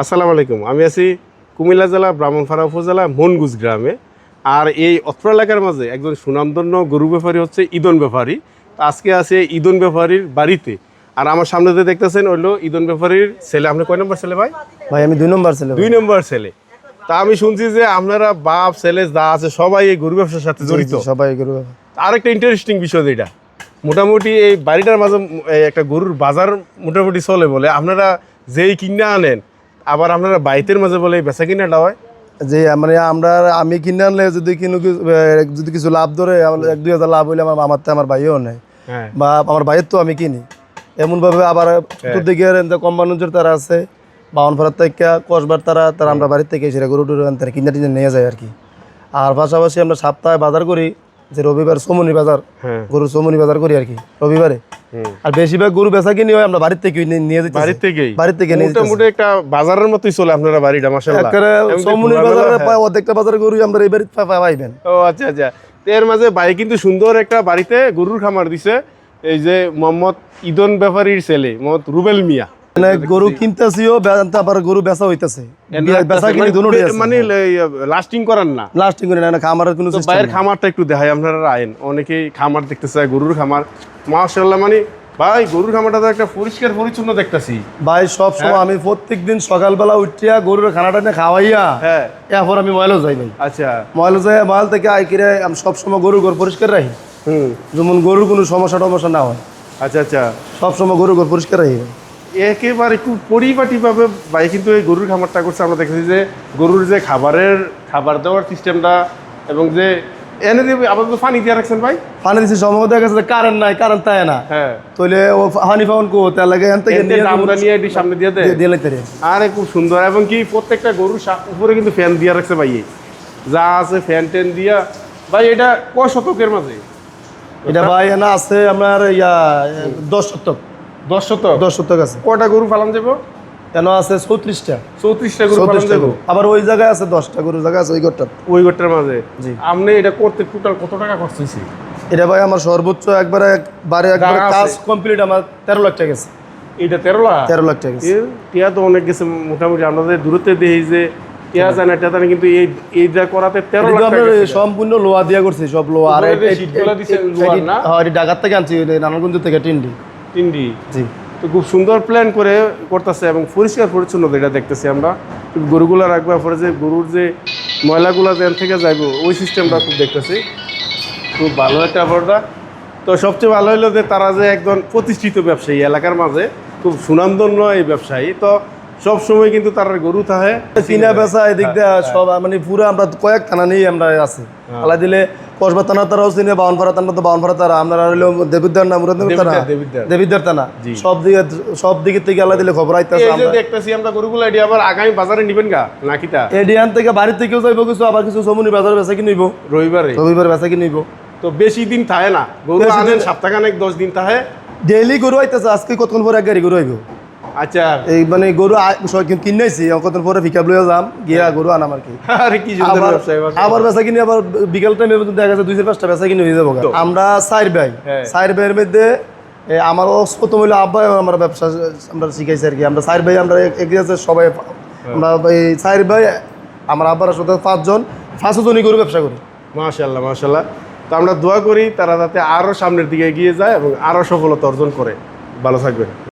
আসসালামু আলাইকুম। আমি আছি কুমিল্লা জেলা ব্রাহ্মণপাড়া উপজেলা মনগুজ গ্রামে। আর এই অত্র এলাকার মাঝে একজন সুনামধন্য গরু ব্যাপারী হচ্ছে ঈদন ব্যাপারী। তো আজকে আছে ঈদন ব্যাপারীর বাড়িতে। আর আমার সামনে যে দেখতেছেন হইল ঈদন ব্যাপারীর ছেলে। আপনি কয় নম্বর ছেলে ভাই? ভাই আমি দুই নম্বর ছেলে দুই নম্বর ছেলে। তা আমি শুনছি যে আপনারা বাপ ছেলে যা আছে সবাই এই গরু ব্যবসার সাথে জড়িত। সবাই গরু আরেকটা ইন্টারেস্টিং বিষয় যেটা। মোটামুটি এই বাড়িটার মাঝে একটা গরুর বাজার মোটামুটি চলে বলে। আপনারা যেই কিনা আনেন আবার আপনারা বাইতের মাঝে বলে বেচা কিনাটা হয়? যে মানে আমরা আমি কিনে আনলে যদি কিনো কিছু- যদি কিছু লাভ ধরে এক দুই হাজার লাভ হইলে আমার আমার তো আমার ভাইও নেয়। হ্যাঁ। বা আমার ভাইয়ের তো আমি কিনি। এমনভাবে আবার চতুর দিকে কোম্পানির তারা আছে বাউন ফেরার থেকে কসবার তারা তারা আমরা বাড়ির থেকে সেটা গরু টরু আনতে কিনে টিনে নিয়ে যায় আর কি। আর পাশাপাশি আমরা সপ্তাহে বাজার করি যে রবিবার সমনি বাজার হ্যাঁ। গরু সমনি বাজার করি আর কি রবিবারে। আর বেশিরভাগ গরু বেচা কিনি হয় আমরা বাড়ির থেকে নিয়ে- যেতে বাড়ির থেকেই? বাড়ির থেকে নিয়ে। মোটামুটি একটা বাজারের মতোই চলে আপনারা বাড়িটা একেবারে সমনির বাজারে পাই অর্ধেকটা বাজারে গরু আমরা এই বাড়িতে পাইবেন। ও আচ্ছা আচ্ছা। এর মাঝে ভাই কিন্তু সুন্দর একটা বাড়িতে গরুর খামার দিছে। এই যে মোহাম্মদ ইদন ব্যাপারীর ছেলে মোহাম্মদ রুবেল মিয়া। গরু কিনতেছিও আবার গরু বেচা হইতেছে। বেচা কিনি দুটো মানে লাস্টিং করার না। লাস্টিং করে না না খামারের কোনো তো system ভাইয়ের নেই। খামারটা একটু দেখাই আপনারা আইন। অনেকেই খামার দেখতে চায় গরুর খামার। মাশাল্লাহ মানে ভাই গরুর খামারটা তো একটা পরিষ্কার পরিচ্ছন্ন দেখতেছি। ভাই সব সময় আমি প্রত্যেকদিন সকালবেলা উঠিয়া গরুর খানাটা নিয়ে খাওয়াইয়া হ্যাঁ। এরপর আমি ময়লা যাই ভাই। আচ্ছা। ময়লা যাই ময়ল থেকে আই কিরে আমি সবসময় গরু ঘর পরিষ্কার রাখি। হুম। যেমন গরুর কোনো সমস্যা টমস্যা না হয়। আচ্ছা আচ্ছা। সবসময় গরু ঘর পরিষ্কার রাখি। একেবারে একটু পরিপাটিভাবে ভাই কিন্তু এই গরুর খামারটা করছে। আমরা দেখেছি যে গরুর যে খাবারের খাবার দেওয়ার সিস্টেমটা এবং যে এনে দিয়ে আপাতত পানি দিয়ে রাখছেন ভাই? পানি দিচ্ছি দেখা গেছে কারেন্ট নাই কারেন্ট তাই না? হ্যাঁ। তাইলে ও হানি ফাউন কো তার লাগে থেকে নিয়ে আমরা নিয়ে এটি সামনে দিয়ে দেয় দিয়ে- লাইতে আরে খুব সুন্দর। এবং কি প্রত্যেকটা গরুর উপরে কিন্তু ফ্যান দিয়ে রাখছে ভাই। যা আছে ফ্যান ট্যান দিয়া। ভাই এটা ক শতকের মাঝে? এটা ভাই এনা আছে আপনার ইয়া দশ শতক। দশ শতক? দশ শতক আছে। কটা গরু পালন যাব? কেন আছে চৌত্রিশটা চৌত্রিশটা গরু যাব? আবার ওই জায়গায় আছে দশটা গরু জায়গা আছে ওই ঘরটা। ওই গোটার মাঝে? জি। আপনি এটা করতে টোটাল কত টাকা খরচ হয়েছে এটা ভাই আমার সর্বোচ্চ একবারে বারে একবারে কাজ কমপ্লিট আমার তেরো লাখ টাকা গেছে। এটা তেরো লাখ? তেরো লাখ টাকা গেছে। টিয়া তো অনেক গেছে মোটামুটি। আমাদের দূরত্বে দেখি যে টিয়া টিয়া জানে কিন্তু এই এইটা করাতে তেরো লাখ। সম্পূর্ণ লোহা দিয়া করছি সব লোহা আর উপরে যে এই- শীটগুলো এই- দিছে এই- লোহার এই- হ্যাঁ এটা ঢাকার থেকে আনছি নারায়ণগঞ্জ থেকে টিন্ডি। তিনটি জি। তো খুব সুন্দর প্ল্যান করে করতেছে এবং পরিষ্কার পরিচ্ছন্ন এটা দেখতেছি আমরা। গরুগুলো রাখব পরে যে গরুর যে ময়লাগুলো যেন থেকে যাইবো ওই সিস্টেমটা খুব দেখতেছি। খুব ভালো একটা ব্যাপারটা তো সবচেয়ে ভালো হলো যে তারা যে একজন প্রতিষ্ঠিত ব্যবসায়ী এলাকার মাঝে খুব সুনামধন্য এই ব্যবসায়ী। তো সব সময় কিন্তু তার গরু থাকে। কিনা বেচা এদিক দিয়ে সব মানে পুরো আমরা কয়েক থানা নিয়ে আমরা আছি। আলা দিলে কসবা থানা তারাও চিনে বাউনপাড়া থানা তো বাউনপাড়া তারা নাম থানা সব দিকে সব দিকে থেকে আলা দিলে খবর আইতাছে এই যে আমরা। দেখতেছি আমরা গরুগুলো এটি আবার আগামী বাজারে নিবেন গা এডিয়ান থেকে বাড়ির থেকেও যাইব কিছু আবার কিছু সমুনি বাজার বেচা কি নিব। রবিবারে? রবিবার বেচা কি নিব। তো বেশি দিন থাকে না গরু বেশি আনেন সপ্তাহখানেক দশ দিন থাকে ডেইলি গরু আইতাছে আজকে কতক্ষণ পরে এক গাড়ি গরু আইব? আচ্ছা। এই মানে গরু কিনাইছি কতক্ষণ পরে পিক আপ লইয়া যাম গিয়া গরু আনাম আর কি। আরে কি আবার আবার বেচা কিনে আবার বিকেল টাইমে দেখা দুই চার পাঁচটা বেচা কিনে হয়ে যাব আমরা চার ভাই। হ্যাঁ। চার ভাইয়ের মধ্যে প্রথম হইল আব্বা আমরা ব্যবসা আমরা শিখাইছি আর কি। আমরা চার ভাই আমরা এগিয়ে আছে সবাই আমরা এই চার ভাই আমার আব্বার সাথে পাঁচজন পাঁচজনই গরু ব্যবসা করি। মাশাল্লাহ মাশাল্লাহ তো আমরা দোয়া করি তারা যাতে আরও সামনের দিকে এগিয়ে যায় এবং আরও সফলতা অর্জন করে। ভালো থাকবেন।